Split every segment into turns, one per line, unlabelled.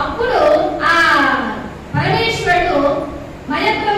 అప్పుడు ఆ పరమేశ్వరుడు మనకు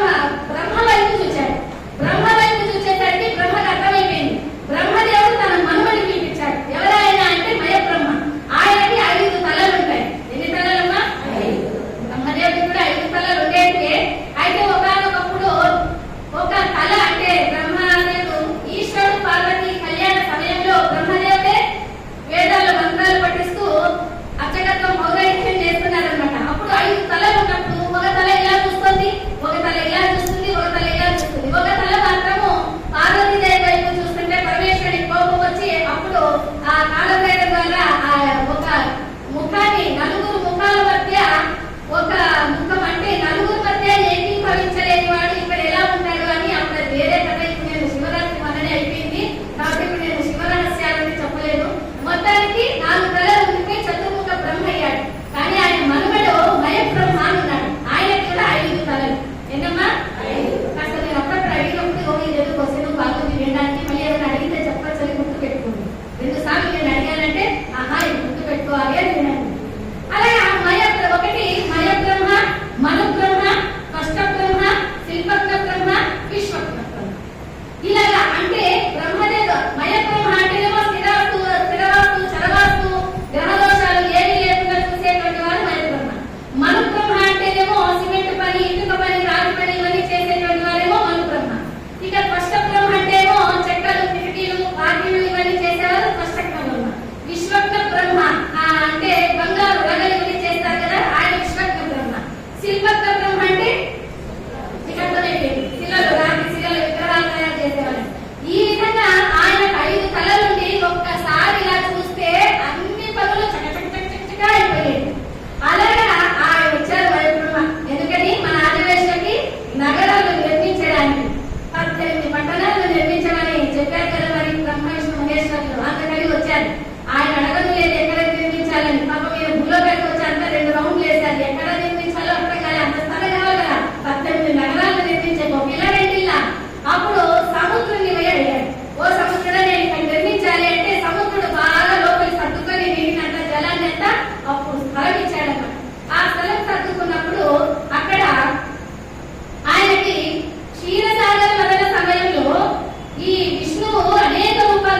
చెప్పారు కదా మరి బ్రహ్మ విష్ణు మహేశ్వరులు అతడి వచ్చారు ఆయన అడగదు లేదు ఎక్కడ నిర్మించాలని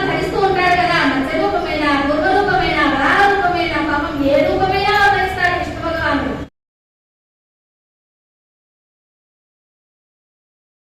ధరిస్తూ ఉంటాడు కదా